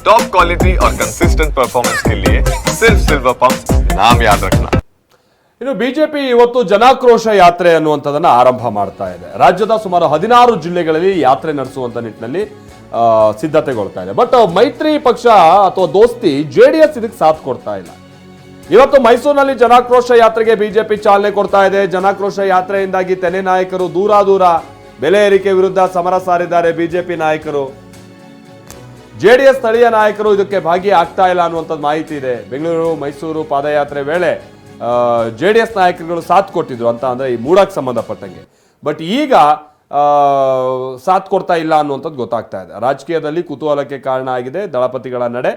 Top quality और consistent performance के लिए सिर्फ सिल्वर पंप नाम याद रखना ಇನ್ನು ಬಿಜೆಪಿ ಇವತ್ತು ಜನಾಕ್ರೋಶ ಯಾತ್ರೆ ಅನ್ನುವಂಥದ್ದನ್ನ ಆರಂಭ ಮಾಡ್ತಾ ಇದೆ ರಾಜ್ಯದ ಸುಮಾರು ಹದಿನಾರು ಜಿಲ್ಲೆಗಳಲ್ಲಿ ಯಾತ್ರೆ ನಡೆಸುವಂತ ನಿಟ್ಟಿನಲ್ಲಿ ಆ, ಸಿದ್ಧತೆಗೊಳ್ತಾ ಇದೆ ಬಟ್ ಮೈತ್ರಿ ಪಕ್ಷ ಅಥವಾ ದೋಸ್ತಿ ಜೆ ಡಿ ಎಸ್ ಇದಕ್ಕೆ ಸಾಥ್ ಕೊಡ್ತಾ ಇಲ್ಲ ಇವತ್ತು ಮೈಸೂರಿನಲ್ಲಿ ಜನಾಕ್ರೋಶ ಯಾತ್ರೆಗೆ ಬಿಜೆಪಿ ಚಾಲನೆ ಕೊಡ್ತಾ ಇದೆ ಜನಾಕ್ರೋಶ ಯಾತ್ರೆಯಿಂದಾಗಿ ತೆನೆ ನಾಯಕರು ದೂರ ದೂರ ಬೆಲೆ ಏರಿಕೆ ವಿರುದ್ಧ ಸಮರ ಸಾರಿದ್ದಾರೆ ಬಿಜೆಪಿ ನಾಯಕರು ಜೆಡಿಎಸ್ ಸ್ಥಳೀಯ ನಾಯಕರು ಇದಕ್ಕೆ ಭಾಗಿಯಾಗ್ತಾ ಇಲ್ಲ ಅನ್ನುವಂಥದ್ದು ಮಾಹಿತಿ ಇದೆ. ಬೆಂಗಳೂರು, ಮೈಸೂರು ಪಾದಯಾತ್ರೆ ವೇಳೆ ಜೆ ಡಿ ಎಸ್ ನಾಯಕರುಗಳು ಸಾಥ್ ಕೊಟ್ಟಿದ್ರು ಅಂತ ಅಂದರೆ ಈ ಮೂಡಕ್ಕೆ ಸಂಬಂಧಪಟ್ಟಂಗೆ. ಬಟ್ ಈಗ ಸಾಥ್ ಕೊಡ್ತಾ ಇಲ್ಲ ಅನ್ನುವಂಥದ್ದು ಗೊತ್ತಾಗ್ತಾ ಇದೆ. ರಾಜಕೀಯದಲ್ಲಿ ಕುತೂಹಲಕ್ಕೆ ಕಾರಣ ಆಗಿದೆ. ದಳಪತಿಗಳ ನಡೆ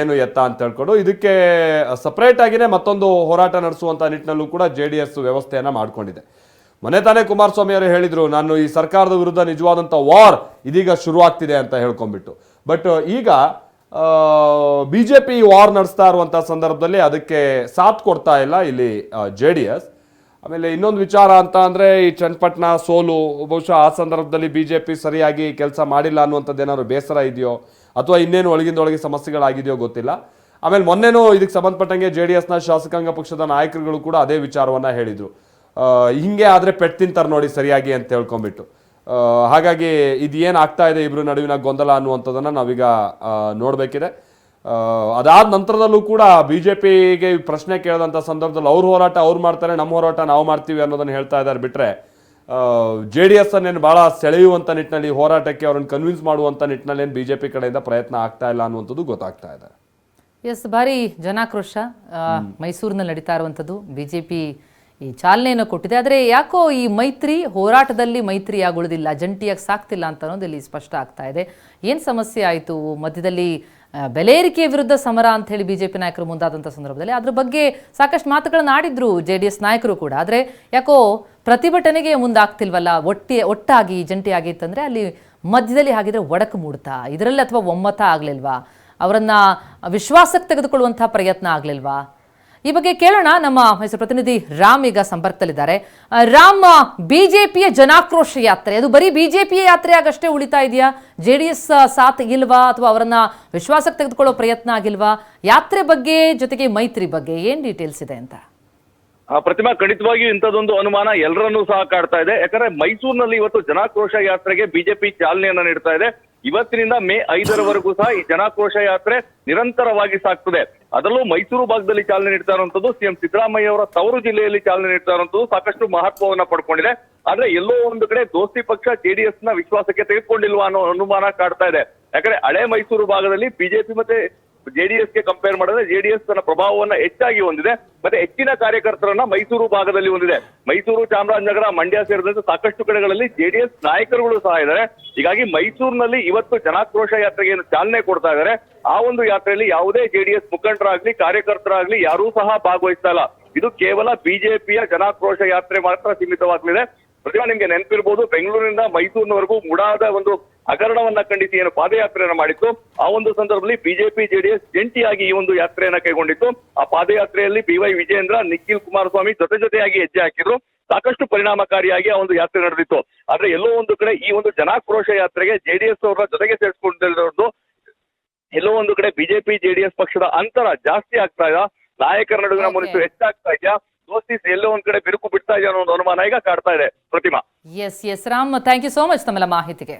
ಏನು ಎತ್ತ ಅಂತ ಹೇಳ್ಕೊಂಡು ಇದಕ್ಕೆ ಸಪ್ರೇಟ್ ಆಗಿನೇ ಮತ್ತೊಂದು ಹೋರಾಟ ನಡೆಸುವಂಥ ನಿಟ್ಟಿನಲ್ಲೂ ಕೂಡ ಜೆ ಡಿ ಎಸ್ ವ್ಯವಸ್ಥೆಯನ್ನು ಮಾಡ್ಕೊಂಡಿದೆ. ಮೊನ್ನೆ ತಾನೇ ಕುಮಾರಸ್ವಾಮಿ ಅವರು ಹೇಳಿದರು, ನಾನು ಈ ಸರ್ಕಾರದ ವಿರುದ್ಧ ನಿಜವಾದಂಥ ವಾರ್ ಇದೀಗ ಶುರುವಾಗ್ತಿದೆ ಅಂತ ಹೇಳ್ಕೊಂಡ್ಬಿಟ್ಟು. ಬಟ್ ಈಗ ಬಿ ಜೆ ಪಿ ವಾರ್ ನಡೆಸ್ತಾ ಇರುವಂಥ ಸಂದರ್ಭದಲ್ಲಿ ಅದಕ್ಕೆ ಸಾಥ್ ಕೊಡ್ತಾ ಇಲ್ಲ ಇಲ್ಲಿ ಜೆ ಡಿ ಎಸ್. ಆಮೇಲೆ ಇನ್ನೊಂದು ವಿಚಾರ ಅಂತ ಅಂದರೆ, ಈ ಚನ್ನಪಟ್ಟಣ, ಸೋಲು, ಬಹುಶಃ ಆ ಸಂದರ್ಭದಲ್ಲಿ ಬಿ ಜೆ ಪಿ ಸರಿಯಾಗಿ ಕೆಲಸ ಮಾಡಿಲ್ಲ ಅನ್ನುವಂಥದ್ದು ಏನಾದ್ರು ಬೇಸರ ಇದೆಯೋ, ಅಥವಾ ಇನ್ನೇನು ಒಳಗಿಂದೊಳಗೆ ಸಮಸ್ಯೆಗಳಾಗಿದೆಯೋ ಗೊತ್ತಿಲ್ಲ. ಆಮೇಲೆ ಮೊನ್ನೆನೂ ಇದಕ್ಕೆ ಸಂಬಂಧಪಟ್ಟಂಗೆ ಜೆ ಡಿ ಎಸ್ನ ಶಾಸಕಾಂಗ ಪಕ್ಷದ ನಾಯಕರುಗಳು ಕೂಡ ಅದೇ ವಿಚಾರವನ್ನು ಹೇಳಿದ್ರು. ಹಿಂಗೆ ಆದರೆ ಪೆಟ್ಟು ತಿಂತಾರೆ ನೋಡಿ ಸರಿಯಾಗಿ ಅಂತ ಹೇಳ್ಕೊಂಬಿಟ್ಟು ಹಾಗಾಗಿ ಇದು ಏನು ಆಗ್ತಾ ಇದೆ ಇಬ್ಬರು ನಡುವಿನ ಗೊಂದಲ ಅನ್ನುವಂಥದ್ದನ್ನು ನಾವೀಗ ನೋಡಬೇಕಿದೆ. ಅದಾದ ನಂತರದಲ್ಲೂ ಕೂಡ ಬಿ ಜೆ ಪಿಗೆ ಪ್ರಶ್ನೆ ಕೇಳಿದಂಥ ಸಂದರ್ಭದಲ್ಲಿ ಅವ್ರ ಹೋರಾಟ ಅವ್ರು ಮಾಡ್ತಾರೆ ನಮ್ಮ ಹೋರಾಟ ನಾವು ಮಾಡ್ತೀವಿ ಅನ್ನೋದನ್ನು ಹೇಳ್ತಾ ಇದ್ದಾರೆ ಬಿಟ್ರೆ ಜೆ ಡಿ ಎಸ್ ಅನ್ನೇನು ಭಾಳ ಸೆಳೆಯುವಂಥ ನಿಟ್ಟಿನಲ್ಲಿ ಹೋರಾಟಕ್ಕೆ ಅವ್ರನ್ನ ಕನ್ವಿನ್ಸ್ ಮಾಡುವಂಥ ನಿಟ್ಟಿನಲ್ಲಿ ಏನು ಬಿಜೆಪಿ ಕಡೆಯಿಂದ ಪ್ರಯತ್ನ ಆಗ್ತಾ ಇಲ್ಲ ಅನ್ನುವಂಥದ್ದು ಗೊತ್ತಾಗ್ತಾ ಇದೆ. ಎಸ್ ಭಾರಿ ಜನಾಕ್ರೋಶ ಮೈಸೂರಿನಲ್ಲಿ ನಡೀತಾ ಇರುವಂಥದ್ದು. ಬಿಜೆಪಿ ಈ ಚಾಲನೆಯನ್ನು ಕೊಟ್ಟಿದೆ. ಆದರೆ ಯಾಕೋ ಈ ಮೈತ್ರಿ, ಹೋರಾಟದಲ್ಲಿ ಮೈತ್ರಿ ಆಗುಳುದಿಲ್ಲ ಜಂಟಿಯಾಗಿ ಸಾಕ್ತಿಲ್ಲ ಅಂತ ಅನ್ನೋದು ಇಲ್ಲಿ ಸ್ಪಷ್ಟ ಆಗ್ತಾ ಇದೆ. ಏನು ಸಮಸ್ಯೆ ಆಯಿತು? ಮಧ್ಯದಲ್ಲಿ ಬೆಲೆ ಏರಿಕೆ ವಿರುದ್ಧ ಸಮರ ಅಂತ ಹೇಳಿ ಬಿಜೆಪಿ ನಾಯಕರು ಮುಂದಾದಂಥ ಸಂದರ್ಭದಲ್ಲಿ ಅದ್ರ ಬಗ್ಗೆ ಸಾಕಷ್ಟು ಮಾತುಗಳನ್ನು ಆಡಿದ್ರು ಜೆ ಡಿ ಎಸ್ ನಾಯಕರು ಕೂಡ. ಆದರೆ ಯಾಕೋ ಪ್ರತಿಭಟನೆಗೆ ಮುಂದಾಗ್ತಿಲ್ವಲ್ಲ? ಒಟ್ಟಿ, ಒಟ್ಟಾಗಿ ಜಂಟಿಯಾಗಿ ಇತ್ತಂದ್ರೆ ಅಲ್ಲಿ ಮಧ್ಯದಲ್ಲಿ ಹಾಗಿದ್ರೆ ಒಡಕು ಮೂಡ್ತಾ, ಇದರಲ್ಲಿ ಅಥವಾ ಒಮ್ಮತ ಆಗಲಿಲ್ವಾ? ಅವರನ್ನ ವಿಶ್ವಾಸಕ್ಕೆ ತೆಗೆದುಕೊಳ್ಳುವಂಥ ಪ್ರಯತ್ನ ಆಗ್ಲಿಲ್ವಾ? ಈ ಬಗ್ಗೆ ಕೇಳೋಣ. ನಮ್ಮ ಮೈಸೂರು ಪ್ರತಿನಿಧಿ ರಾಮ್ ಈಗ ಸಂಪರ್ಕದಲ್ಲಿದ್ದಾರೆ. ರಾಮ್, ಬಿಜೆಪಿಯ ಜನಾಕ್ರೋಶ ಯಾತ್ರೆ. ಅದು ಬರೀ ಬಿಜೆಪಿಯ ಯಾತ್ರೆ ಆಗಷ್ಟೇ ಉಳಿತಾ ಇದೆಯಾ? ಜೆ ಡಿ ಎಸ್ ಸಾಥ್ ಇಲ್ವಾ? ಅಥವಾ ಅವರನ್ನ ವಿಶ್ವಾಸಕ್ಕೆ ತೆಗೆದುಕೊಳ್ಳೋ ಪ್ರಯತ್ನ ಆಗಿಲ್ವಾ? ಯಾತ್ರೆ ಬಗ್ಗೆ ಜೊತೆಗೆ ಮೈತ್ರಿ ಬಗ್ಗೆ ಏನ್ ಡೀಟೇಲ್ಸ್ ಇದೆ ಅಂತ? ಪ್ರತಿಮಾ, ಖಂಡಿತವಾಗಿಯೂ ಇಂಥದ್ದೊಂದು ಅನುಮಾನ ಎಲ್ಲರನ್ನೂ ಸಹ ಕಾಡ್ತಾ ಇದೆ. ಯಾಕಂದ್ರೆ ಮೈಸೂರಿನಲ್ಲಿ ಇವತ್ತು ಜನಾಕ್ರೋಶ ಯಾತ್ರೆಗೆ ಬಿಜೆಪಿ ಚಾಲನೆಯನ್ನ ನೀಡ್ತಾ ಇದೆ. ಇವತ್ತಿನಿಂದ ಮೇ ಐದರವರೆಗೂ ಸಹ ಈ ಜನಾಕ್ರೋಶ ಯಾತ್ರೆ ನಿರಂತರವಾಗಿ ಸಾಗ್ತದೆ. ಅದರಲ್ಲೂ ಮೈಸೂರು ಭಾಗದಲ್ಲಿ ಚಾಲನೆ ನೀಡ್ತಾ ಇರುವಂತದ್ದು ಸಿಎಂ ಸಿದ್ದರಾಮಯ್ಯ ಅವರ ತವರು ಜಿಲ್ಲೆಯಲ್ಲಿ ಚಾಲನೆ ನೀಡ್ತಾ ಇರುವಂತದ್ದು ಸಾಕಷ್ಟು ಮಹತ್ವವನ್ನ ಪಡ್ಕೊಂಡಿದೆ. ಆದ್ರೆ ಎಲ್ಲೋ ಒಂದು ಕಡೆ ದೋಸ್ತಿ ಪಕ್ಷ ಜೆಡಿಎಸ್ನ ವಿಶ್ವಾಸಕ್ಕೆ ತೆಗೆದುಕೊಂಡಿಲ್ವಾ ಅನ್ನೋ ಅನುಮಾನ ಕಾಡ್ತಾ ಇದೆ. ಯಾಕಂದ್ರೆ ಹಳೆ ಮೈಸೂರು ಭಾಗದಲ್ಲಿ ಬಿಜೆಪಿ ಮತ್ತೆ ಜೆಡಿಎಸ್ಗೆ ಕಂಪೇರ್ ಮಾಡಿದ್ರೆ ಜೆಡಿಎಸ್ ತನ್ನ ಪ್ರಭಾವವನ್ನ ಹೆಚ್ಚಾಗಿ ಹೊಂದಿದೆ. ಮತ್ತೆ ಹೆಚ್ಚಿನ ಕಾರ್ಯಕರ್ತರನ್ನ ಮೈಸೂರು ಭಾಗದಲ್ಲಿ ಹೊಂದಿದೆ. ಮೈಸೂರು, ಚಾಮರಾಜನಗರ, ಮಂಡ್ಯ ಸೇರಿದಂತೆ ಸಾಕಷ್ಟು ಕಡೆಗಳಲ್ಲಿ ಜೆಡಿಎಸ್ ನಾಯಕರುಗಳು ಸಹ ಇದ್ದಾರೆ. ಹೀಗಾಗಿ ಮೈಸೂರಿನಲ್ಲಿ ಇವತ್ತು ಜನಾಕ್ರೋಶ ಯಾತ್ರೆಗೆ ಏನು ಚಾಲನೆ ಕೊಡ್ತಾ ಇದ್ದಾರೆ. ಆ ಒಂದು ಯಾತ್ರೆಯಲ್ಲಿ ಯಾವುದೇ ಜೆಡಿಎಸ್ ಮುಖಂಡರಾಗ್ಲಿ, ಕಾರ್ಯಕರ್ತರಾಗ್ಲಿ ಯಾರೂ ಸಹ ಭಾಗವಹಿಸ್ತಾ ಇಲ್ಲ. ಇದು ಕೇವಲ ಬಿಜೆಪಿಯ ಜನಾಕ್ರೋಶ ಯಾತ್ರೆ ಮಾತ್ರ ಸೀಮಿತವಾಗಲಿದೆ. ಪ್ರತಿಮಾ ನಿಮ್ಗೆ ನೆನಪಿರ್ಬೋದು, ಬೆಂಗಳೂರಿನಿಂದ ಮೈಸೂರಿನವರೆಗೂ ಮುಡಾದ ಒಂದು ಹಗರಣವನ್ನ ಖಂಡಿಸಿ ಏನು ಪಾದಯಾತ್ರೆಯನ್ನು ಮಾಡಿತ್ತು. ಆ ಒಂದು ಸಂದರ್ಭದಲ್ಲಿ ಬಿಜೆಪಿ ಜೆಡಿಎಸ್ ಜಂಟಿಯಾಗಿ ಈ ಒಂದು ಯಾತ್ರೆಯನ್ನ ಕೈಗೊಂಡಿತ್ತು. ಆ ಪಾದಯಾತ್ರೆಯಲ್ಲಿ ಬಿವೈ ವಿಜೇಂದ್ರ ನಿಖಿಲ್ ಕುಮಾರಸ್ವಾಮಿ ಜೊತೆ ಜೊತೆಯಾಗಿ ಹೆಜ್ಜೆ ಹಾಕಿದ್ರು. ಸಾಕಷ್ಟು ಪರಿಣಾಮಕಾರಿಯಾಗಿ ಆ ಒಂದು ಯಾತ್ರೆ ನಡೆದಿತ್ತು. ಆದ್ರೆ ಎಲ್ಲೋ ಒಂದು ಕಡೆ ಈ ಒಂದು ಜನಾಕ್ರೋಶ ಯಾತ್ರೆಗೆ ಜೆಡಿಎಸ್ ಅವರ ಜೊತೆಗೆ ಸೇರಿಸಿಕೊಂಡಿರೋದು ಎಲ್ಲೋ ಒಂದು ಕಡೆ ಬಿಜೆಪಿ ಜೆಡಿಎಸ್ ಪಕ್ಷದ ಅಂತರ ಜಾಸ್ತಿ ಆಗ್ತಾ ಇದೆ ನಾಯಕರ ನಡುವಿನ. ಮುನಿಸು ಹೆಚ್ಚಾಗ್ತಾ ಇದೆಯಾ ದೋಸ್ತಿಸ್ ಎಲ್ಲೋ ಒಂದ್ ಕಡೆ ಬಿರುಕು ಬಿಡ್ತಾ ಇದೆಯಾ ಅನ್ನೋ ಒಂದು ಅನುಮಾನ ಈಗ ಕಾಡ್ತಾ ಇದೆ. Prathima. S S Ram thank you so much ತಮ್ಮೆಲ್ಲ ಮಾಹಿತಿಗೆ.